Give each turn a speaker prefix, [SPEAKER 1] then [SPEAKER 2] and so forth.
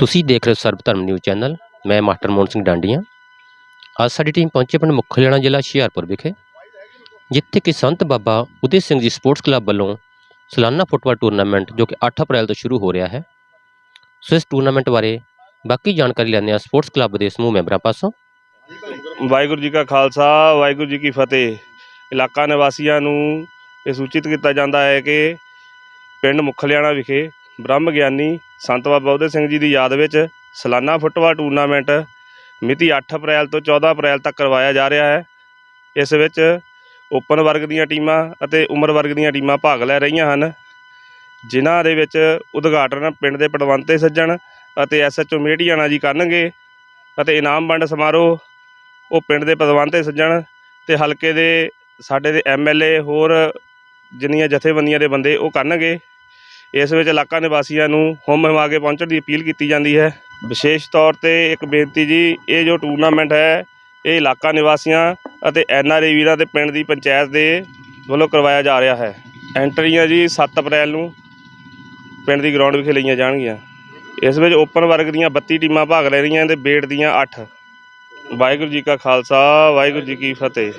[SPEAKER 1] ਤੁਸੀਂ ਦੇਖ ਰਹੇ ਹੋ ਸਰਬ ਧਰਮ ਨਿਊਜ਼ ਚੈਨਲ। ਮੈਂ ਮਾਸਟਰ ਮੋਹਨ ਸਿੰਘ ਡਾਂਡੀਆਂ। ਅੱਜ ਸਾਡੀ ਟੀਮ ਪਹੁੰਚੀ ਪਿੰਡ ਮੁਖਲਿਆਣਾ ਜ਼ਿਲ੍ਹਾ ਹੁਸ਼ਿਆਰਪੁਰ ਵਿਖੇ, ਜਿੱਥੇ ਕਿ ਸੰਤ ਬਾਬਾ ਉਦੇ ਸਿੰਘ ਜੀ ਸਪੋਰਟਸ ਕਲੱਬ ਵੱਲੋਂ ਸਾਲਾਨਾ ਫੁੱਟਬਾਲ ਟੂਰਨਾਮੈਂਟ, ਜੋ ਕਿ 8 ਅਪ੍ਰੈਲ ਤੋਂ ਸ਼ੁਰੂ ਹੋ ਰਿਹਾ ਹੈ। ਸੋ ਇਸ ਟੂਰਨਾਮੈਂਟ ਬਾਰੇ ਬਾਕੀ ਜਾਣਕਾਰੀ ਲੈਂਦੇ ਹਾਂ ਸਪੋਰਟਸ ਕਲੱਬ ਦੇ ਸਮੂਹ ਮੈਂਬਰਾਂ ਪਾਸੋਂ।
[SPEAKER 2] ਵਾਹਿਗੁਰੂ ਜੀ ਕਾ ਖਾਲਸਾ, ਵਾਹਿਗੁਰੂ ਜੀ ਕੀ ਫਤਿਹ। ਇਲਾਕਾ ਨਿਵਾਸੀਆਂ ਨੂੰ ਇਹ ਸੂਚਿਤ ਕੀਤਾ ਜਾਂਦਾ ਹੈ ਕਿ ਪਿੰਡ ਮੁਖਲਿਆਣਾ ਵਿਖੇ ਬ੍ਰਹਮ ਗਿਆਨੀ ਸੰਤ ਬਾਬਾ ਉਦੇ ਸਿੰਘ ਜੀ ਦੀ ਯਾਦ ਵਿੱਚ ਸਾਲਾਨਾ ਫੁੱਟਬਾਲ ਟੂਰਨਾਮੈਂਟ ਮਿਤੀ 8 ਅਪ੍ਰੈਲ ਤੋਂ 14 ਅਪ੍ਰੈਲ ਤੱਕ ਕਰਵਾਇਆ ਜਾ ਰਿਹਾ ਹੈ। ਇਸ ਵਿੱਚ ਓਪਨ ਵਰਗ ਦੀਆਂ ਟੀਮਾਂ ਅਤੇ ਉਮਰ ਵਰਗ ਦੀਆਂ ਟੀਮਾਂ ਭਾਗ ਲੈ ਰਹੀਆਂ ਹਨ, ਜਿਨ੍ਹਾਂ ਦੇ ਵਿੱਚ ਉਦਘਾਟਨ ਪਿੰਡ ਦੇ ਪਟਵੰਤੇ ਸੱਜਣ ਅਤੇ ਐਸਐਚਓ ਮੇਢੀਆਣਾ ਜੀ ਕਰਨਗੇ ਅਤੇ ਇਨਾਮ ਵੰਡ ਸਮਾਰੋਹ ਉਹ ਪਿੰਡ ਦੇ ਪਦਵੰਤੇ ਸੱਜਣ ਤੇ ਹਲਕੇ ਦੇ ਸਾਡੇ ਦੇ ਐਮਐਲਏ ਹੋਰ ਜਿੰਨੀਆਂ ਜਥੇਬੰਦੀਆਂ ਦੇ ਬੰਦੇ ਉਹ ਕਰਨਗੇ। ਇਸ ਵਿੱਚ ਇਲਾਕਾ ਨਿਵਾਸੀਆਂ ਨੂੰ ਹੁੰਮ ਹਮਾ ਕੇ ਪਹੁੰਚਣ ਦੀ ਅਪੀਲ ਕੀਤੀ ਜਾਂਦੀ ਹੈ। ਵਿਸ਼ੇਸ਼ ਤੌਰ ਤੇ ਇੱਕ ਬੇਨਤੀ ਜੀ, ਇਹ ਜੋ ਟੂਰਨਾਮੈਂਟ ਹੈ, ਇਹ ਇਲਾਕਾ ਨਿਵਾਸੀਆਂ ਅਤੇ ਐਨਆਰਏ ਵੀਰਾਂ ਤੇ ਪਿੰਡ ਦੀ ਪੰਚਾਇਤ ਦੇ ਵੱਲੋਂ ਕਰਵਾਇਆ ਜਾ ਰਿਹਾ ਹੈ। ਐਂਟਰੀਆਂ ਜੀ 7 ਅਪ੍ਰੈਲ ਨੂੰ ਪਿੰਡ ਦੀ ਗਰਾਊਂਡ ਵਿਖੇ ਲਈਆਂ ਜਾਣਗੀਆਂ। ਇਸ ਵਿੱਚ ਓਪਨ ਵਰਗ ਦੀਆਂ 32 ਟੀਮਾਂ ਭਾਗ ਲੈ ਰਹੀਆਂ ਤੇ ਬੇਟ ਦੀਆਂ 8 ਵਾਹਿਗੁਰੂ ਜੀ ਕਾ ਖਾਲਸਾ, ਵਾਹਿਗੁਰੂ ਜੀ ਕੀ ਫਤਿਹ।